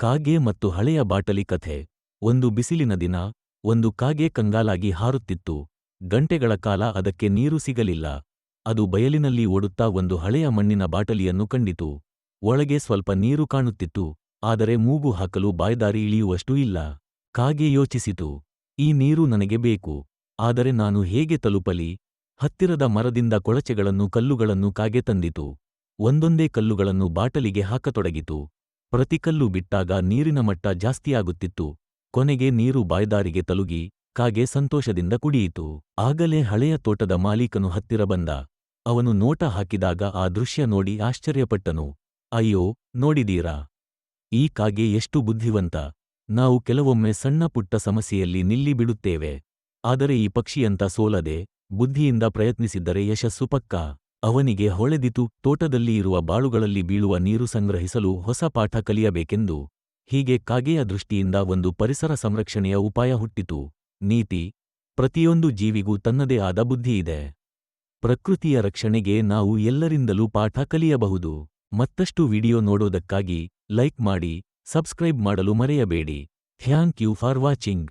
ಕಾಗೆ ಮತ್ತು ಹಳೆಯ ಬಾಟಲಿ ಕಥೆ. ಒಂದು ಬಿಸಿಲಿನ ದಿನ, ಒಂದು ಕಾಗೆ ಕಂಗಾಲಾಗಿ ಹಾರುತ್ತಿತ್ತು. ಗಂಟೆಗಳ ಕಾಲ ಅದಕ್ಕೆ ನೀರು ಸಿಗಲಿಲ್ಲ. ಅದು ಬಯಲಿನಲ್ಲಿ ಓಡುತ್ತಾ ಒಂದು ಹಳೆಯ ಮಣ್ಣಿನ ಬಾಟಲಿಯನ್ನು ಕಂಡಿತು. ಒಳಗೆ ಸ್ವಲ್ಪ ನೀರು ಕಾಣುತ್ತಿತ್ತು. ಆದರೆ ಮೂಗು ಹಾಕಲು ಬಾಯ್ದಾರಿ ಇಳಿಯುವಷ್ಟು ಇಲ್ಲ. ಕಾಗೆ ಯೋಚಿಸಿತು. ಈ ನೀರು ನನಗೆ ಬೇಕು. ಆದರೆ ನಾನು ಹೇಗೆ ತಲುಪಲಿ? ಹತ್ತಿರದ ಮರದಿಂದ ಕೊಳಚೆಗಳನ್ನು ಕಲ್ಲುಗಳನ್ನು ಕಾಗೆ ತಂದಿತು. ಒಂದೊಂದೇ ಕಲ್ಲುಗಳನ್ನು ಬಾಟಲಿಗೆ ಹಾಕತೊಡಗಿತು. ಪ್ರತಿ ಕಲ್ಲು ಬಿಟ್ಟಾಗ ನೀರಿನ ಮಟ್ಟ ಜಾಸ್ತಿಯಾಗುತ್ತಿತ್ತು. ಕೊನೆಗೆ ನೀರು ಬಾಯ್ದಾರಿಗೆ ತಲುಗಿ, ಕಾಗೆ ಸಂತೋಷದಿಂದ ಕುಡಿಯಿತು. ಆಗಲೇ ಹಳೆಯ ತೋಟದ ಮಾಲೀಕನು ಹತ್ತಿರ ಬಂದ. ಅವನು ನೋಟ ಹಾಕಿದಾಗ ಆ ದೃಶ್ಯ ನೋಡಿ ಆಶ್ಚರ್ಯಪಟ್ಟನು. ಅಯ್ಯೋ, ನೋಡಿದೀರಾ? ಈ ಕಾಗೆ ಎಷ್ಟು ಬುದ್ಧಿವಂತ. ನಾವು ಕೆಲವೊಮ್ಮೆ ಸಣ್ಣ ಪುಟ್ಟ ಸಮಸ್ಯೆಯಲ್ಲಿ ನಿಲ್ಲಿ ಬಿಡುತ್ತೇವೆ ಆದರೆ ಈ ಪಕ್ಷಿಯಂತ ಸೋಲದೆ, ಬುದ್ಧಿಯಿಂದ ಪ್ರಯತ್ನಿಸಿದ್ದರೆ ಯಶಸ್ಸು ಪಕ್ಕಾ? ಅವನಿಗೆ ಹೊಳೆದಿತು, ತೋಟದಲ್ಲಿ ಇರುವ ಬಾಳುಗಳಲ್ಲಿ ಬೀಳುವ ನೀರು ಸಂಗ್ರಹಿಸಲು ಹೊಸ ಪಾಠ ಕಲಿಯಬೇಕೆಂದು. ಹೀಗೆ ಕಾಗೆಯ ದೃಷ್ಟಿಯಿಂದ ಒಂದು ಪರಿಸರ ಸಂರಕ್ಷಣೆಯ ಉಪಾಯ ಹುಟ್ಟಿತು. ನೀತಿ, ಪ್ರತಿಯೊಂದು ಜೀವಿಗೂ ತನ್ನದೇ ಆದ ಬುದ್ಧಿಯಿದೆ. ಪ್ರಕೃತಿಯ ರಕ್ಷಣೆಗೆ ನಾವು ಎಲ್ಲರಿಂದಲೂ ಪಾಠ ಕಲಿಯಬಹುದು. ಮತ್ತಷ್ಟು ವಿಡಿಯೋ ನೋಡೋದಕ್ಕಾಗಿ ಲೈಕ್ ಮಾಡಿ, ಸಬ್ಸ್ಕ್ರೈಬ್ ಮಾಡಲು ಮರೆಯಬೇಡಿ. Thank you for watching.